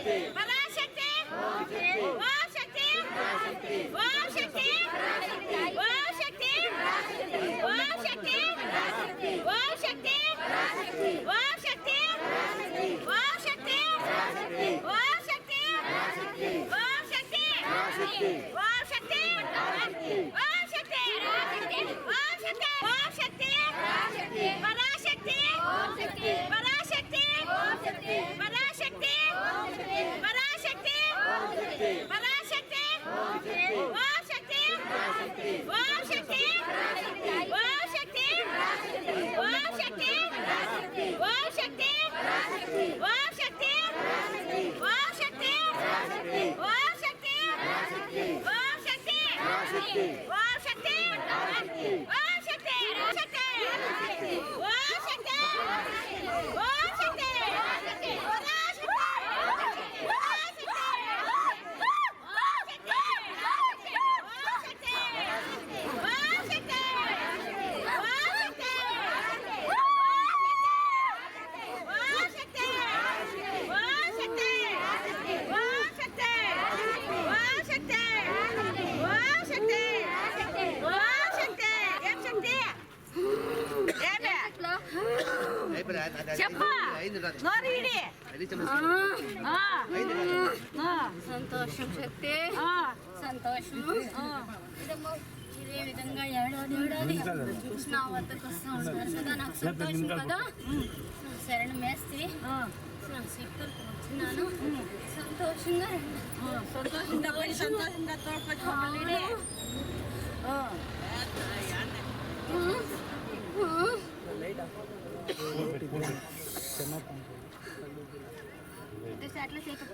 Parasakthi வாசக்தி வாசக்தி வாசக்தி வாசக்தி வாசக்தி வாசக்தி வாசக்தி வாசக்தி வாசக்தி வாசக்தி Oh! సంతోషం శక్తి సంతోషం ఇదే విధంగా ఏడాది ఏడాది నా వద్దకు వస్తూ ఉంటారు కదా నాకు సంతోషం కదా శరణం నాకు శక్తులు వచ్చినాను సంతోషంగా సంతోషంగా సంతోషంగా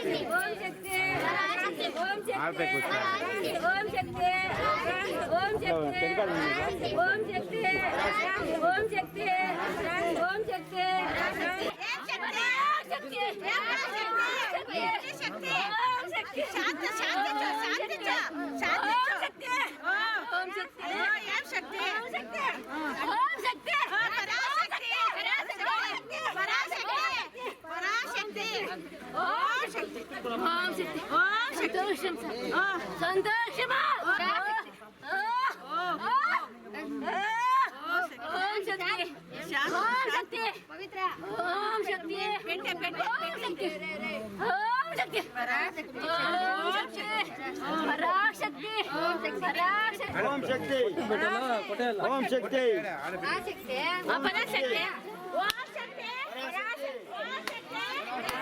ओम शक्ति ओम शक्ति ओम शक्ति ओम शक्ति ओम शक्ति ओम शक्ति ओम शक्ति ஓம் சக்தி ஓம் சக்தி ಓಂ ಶಕ್ತಿ. ಓಂ ಶಕ್ತಿ. ಓಂ ಶಕ್ತಿ. ಓಂ ಪವಿತ್ರ ಓಂ ಶಕ್ತಿ. ಪೆಟ್ಟೆ ಪೆಟ್ಟೆ ಓಂ ಶಕ್ತಿ ಓಂ ಶಕ್ತಿ ಪರಾಶಕ್ತಿ ಓಂ ಶಕ್ತಿ ಪರಾಶಕ್ತಿ ಓಂ ಶಕ್ತಿ ಪರಾಶಕ್ತಿ ಓಂ ಶಕ್ತಿ ಓಂ ಶಕ್ತಿ ಓಂ ಶಕ್ತಿ ಓಂ ಶಕ್ತಿ ಓಂ ಶಕ್ತಿ ಓಂ ಪರಾಶಕ್ತಿ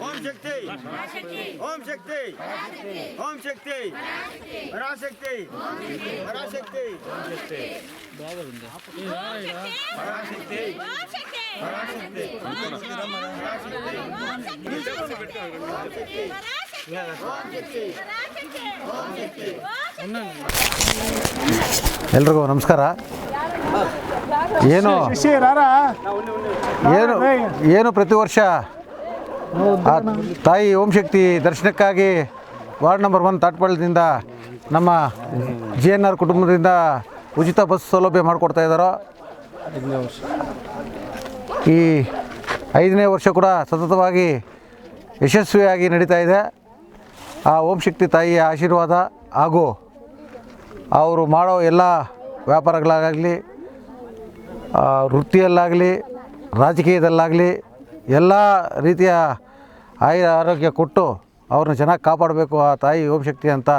ఓం శక్తి ఓం శక్తి ఓం శక్తి పరాశక్తి పరాశక్తి పరాశక్తి పరాశక్తి ಎಲ್ರಿಗೂ ನಮಸ್ಕಾರ. ಏನು? ಏನು ಏನು ಪ್ರತಿ ವರ್ಷ? ಆ ತಾಯಿ ಓಂ ಶಕ್ತಿ ದರ್ಶನಕ್ಕಾಗಿ ವಾರ್ಡ್ ನಂಬರ್ ಒನ್ ತಾಟ್ಪಾಳ್ಯದಿಂದ ನಮ್ಮ ಜಿ ಎನ್ ಆರ್ ಕುಟುಂಬದಿಂದ ಉಚಿತ ಬಸ್ ಸೌಲಭ್ಯ ಮಾಡಿಕೊಡ್ತಾ ಇದ್ದಾರೋ ಈ ಐದನೇ ವರ್ಷ ಕೂಡ ಸತತವಾಗಿ ಯಶಸ್ವಿಯಾಗಿ ನಡೀತಾ ಇದೆ. ಆ ಓಂ ಶಕ್ತಿ ತಾಯಿಯ ಆಶೀರ್ವಾದ ಹಾಗೂ ಅವರು ಮಾಡೋ ಎಲ್ಲ ವ್ಯಾಪಾರಗಳಾಗಲಿ ವೃತ್ತಿಯಲ್ಲಾಗಲಿ, ರಾಜಕೀಯದಲ್ಲಾಗಲಿ ಎಲ್ಲ ರೀತಿಯ ಆಯ ಆರೋಗ್ಯ ಕೊಟ್ಟು ಅವ್ರನ್ನ ಚೆನ್ನಾಗಿ ಕಾಪಾಡಬೇಕು ಆ ತಾಯಿ ಓಂ ಶಕ್ತಿ ಅಂತ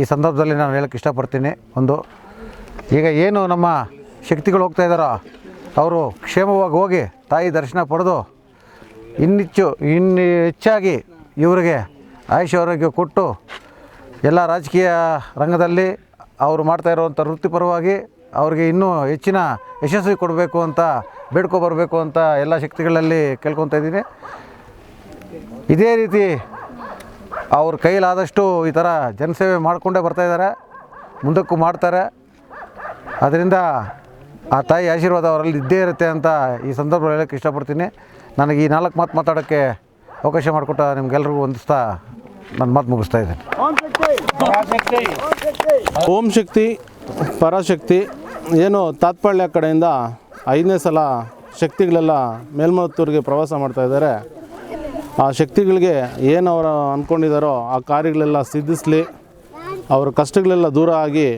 ಈ ಸಂದರ್ಭದಲ್ಲಿ ನಾನು ಹೇಳಕ್ಕೆ ಇಷ್ಟಪಡ್ತೀನಿ. ಒಂದು, ಈಗ ಏನು ನಮ್ಮ ಶಕ್ತಿಗಳು ಹೋಗ್ತಾ ಇದ್ದಾರೋ ಅವರು ಕ್ಷೇಮವಾಗಿ ಹೋಗಿ ತಾಯಿ ದರ್ಶನ ಪಡೆದು ಇನ್ನಿಚ್ಚು ಇನ್ನು ಹೆಚ್ಚಾಗಿ ಇವರಿಗೆ ಆಯುಷ್ ಆರೋಗ್ಯ ಕೊಟ್ಟು ಎಲ್ಲ ರಾಜಕೀಯ ರಂಗದಲ್ಲಿ ಅವರು ಮಾಡ್ತಾ ಇರುವಂಥ ವೃತ್ತಿಪರವಾಗಿ ಅವರಿಗೆ ಇನ್ನೂ ಹೆಚ್ಚಿನ ಯಶಸ್ವಿ ಕೊಡಬೇಕು ಅಂತ, ಬೇಡ್ಕೊ ಬರಬೇಕು ಅಂತ ಎಲ್ಲ ಶಕ್ತಿಗಳಲ್ಲಿ ಕೇಳ್ಕೊತಾ ಇದ್ದೀನಿ. ಇದೇ ರೀತಿ ಅವ್ರ ಕೈಲಾದಷ್ಟು ಈ ಥರ ಜನಸೇವೆ ಮಾಡಿಕೊಂಡೇ ಬರ್ತಾಯಿದ್ದಾರೆ ಮುಂದಕ್ಕೂ ಮಾಡ್ತಾರೆ. ಅದರಿಂದ ಆ ತಾಯಿ ಆಶೀರ್ವಾದ ಅವರಲ್ಲಿ ಇದ್ದೇ ಇರುತ್ತೆ ಅಂತ ಈ ಸಂದರ್ಭದಲ್ಲಿ ಹೇಳೋಕ್ಕೆ ಇಷ್ಟಪಡ್ತೀನಿ. ನನಗೆ ಈ ನಾಲ್ಕು ಮಾತು ಮಾತಾಡೋಕ್ಕೆ ಅವಕಾಶ ಮಾಡಿಕೊಟ್ಟ ನಿಮ್ಗೆಲ್ರಿಗೂ ಹೊಂದಿಸ್ತಾ ನನ್ನ ಮಾತು ಮುಗಿಸ್ತಾ ಇದ್ದೀನಿ. ಓಂ ಶಕ್ತಿ, ಪರಾಶಕ್ತಿ, ಏನು ತಾತ್ಪಳ್ಯ ಕಡೆಯಿಂದ ಐದನೇ ಸಲ ಶಕ್ತಿಗಳೆಲ್ಲ ಮೇಲ್ಮತ್ತೂರಿಗೆ ಪ್ರವಾಸ ಮಾಡ್ತಾ ಇದ್ದಾರೆ. ಆ ಶಕ್ತಿಗಳಿಗೆ ಏನು ಅವರು ಅಂದ್ಕೊಂಡಿದ್ದಾರೋ ಆ ಕಾರ್ಯಗಳೆಲ್ಲ ಸಿದ್ಧಿಸಲಿ, ಅವರ ಕಷ್ಟಗಳೆಲ್ಲ ದೂರ ಆಗಿ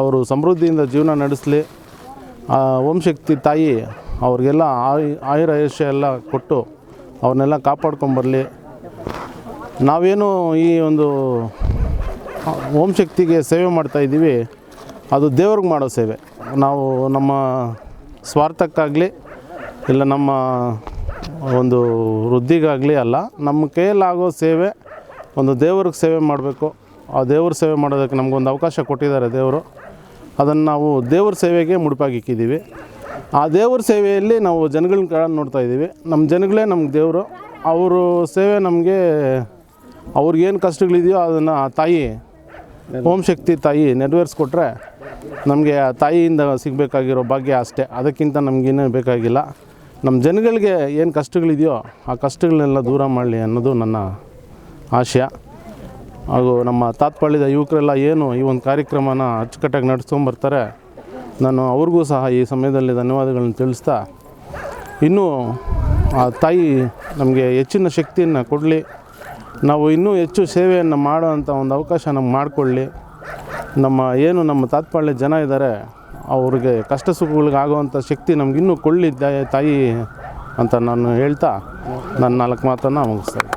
ಅವರು ಸಮೃದ್ಧಿಯಿಂದ ಜೀವನ ನಡೆಸಲಿ. ಓಂ ಶಕ್ತಿ ತಾಯಿ ಅವ್ರಿಗೆಲ್ಲ ಆಯು ಆಯುರಾಯುಷ್ಯ ಎಲ್ಲ ಕೊಟ್ಟು ಅವನ್ನೆಲ್ಲ ಕಾಪಾಡ್ಕೊಂಬರಲಿ ನಾವೇನು ಈ ಒಂದು ಓಂ ಶಕ್ತಿಗೆ ಸೇವೆ ಮಾಡ್ತಾ ಇದ್ದೀವಿ, ಅದು ದೇವ್ರಿಗೆ ಮಾಡೋ ಸೇವೆ. ನಾವು ನಮ್ಮ ಸ್ವಾರ್ಥಕ್ಕಾಗಲಿ ಇಲ್ಲ ನಮ್ಮ ಒಂದು ವೃದ್ಧಿಗಾಗಲಿ ಅಲ್ಲ, ನಮ್ಮ ಕೈಯಲ್ಲಾಗೋ ಸೇವೆ, ಒಂದು ದೇವ್ರಿಗೆ ಸೇವೆ ಮಾಡಬೇಕು. ಆ ದೇವ್ರ ಸೇವೆ ಮಾಡೋದಕ್ಕೆ ನಮಗೊಂದು ಅವಕಾಶ ಕೊಟ್ಟಿದ್ದಾರೆ ದೇವರು. ಅದನ್ನು ನಾವು ದೇವ್ರ ಸೇವೆಗೆ ಮುಡಿಪಾಗಿಕ್ಕಿದ್ದೀವಿ ಆ ದೇವ್ರ ಸೇವೆಯಲ್ಲಿ ನಾವು ಜನಗಳನ್ನ ನೋಡ್ತಾ ಇದ್ದೀವಿ. ನಮ್ಮ ಜನಗಳೇ ನಮ್ಗೆ ದೇವರು. ಅವರು ಸೇವೆ ನಮಗೆ ಅವ್ರಿಗೇನು ಕಷ್ಟಗಳಿದೆಯೋ ಅದನ್ನು ಆ ತಾಯಿ, ಓಂ ಶಕ್ತಿ ತಾಯಿ ನೆರವೇರಿಸ್ಕೊಟ್ರೆ ನಮಗೆ ಆ ತಾಯಿಯಿಂದ ಸಿಗಬೇಕಾಗಿರೋ ಭಾಗ್ಯ ಅಷ್ಟೇ. ಅದಕ್ಕಿಂತ ನಮಗೇನು ಬೇಕಾಗಿಲ್ಲ. ನಮ್ಮ ಜನಗಳಿಗೆ ಏನು ಕಷ್ಟಗಳಿದೆಯೋ ಆ ಕಷ್ಟಗಳನ್ನೆಲ್ಲ ದೂರ ಮಾಡಲಿ ಅನ್ನೋದು ನನ್ನ ಆಶಯ. ಹಾಗೂ ನಮ್ಮ ತಾತ್ಪಾಳ್ಯದ ಯುವಕರೆಲ್ಲ ಏನು ಈ ಒಂದು ಕಾರ್ಯಕ್ರಮನ ಅಚ್ಚುಕಟ್ಟಾಗಿ ನಡೆಸ್ಕೊಂಬರ್ತಾರೆ, ನಾನು ಅವ್ರಿಗೂ ಸಹ ಈ ಸಮಯದಲ್ಲಿ ಧನ್ಯವಾದಗಳನ್ನು ತಿಳಿಸ್ತಾ, ಇನ್ನೂ ಆ ತಾಯಿ ನಮಗೆ ಹೆಚ್ಚಿನ ಶಕ್ತಿಯನ್ನು ಕೊಡಲಿ. ನಾವು ಇನ್ನೂ ಹೆಚ್ಚು ಸೇವೆಯನ್ನು ಮಾಡುವಂಥ ಒಂದು ಅವಕಾಶ ನಮ್ಗೆ ಮಾಡಿಕೊಳ್ಳಿ ನಮ್ಮ ಏನು ನಮ್ಮ ತಾತ್ಪಾಳ್ಯ ಜನ ಇದ್ದಾರೆ, ಅವ್ರಿಗೆ ಕಷ್ಟ ಸುಖಗಳಿಗಾಗುವಂಥ ಶಕ್ತಿ ನಮಗಿನ್ನೂ ಕೊಳ್ಳಿ ತಾಯಿ ಅಂತ ನಾನು ಹೇಳ್ತಾ ನನ್ನ ನಾಲ್ಕು ಮಾತನ್ನು ಮುಗಿಸ್ತೇನೆ.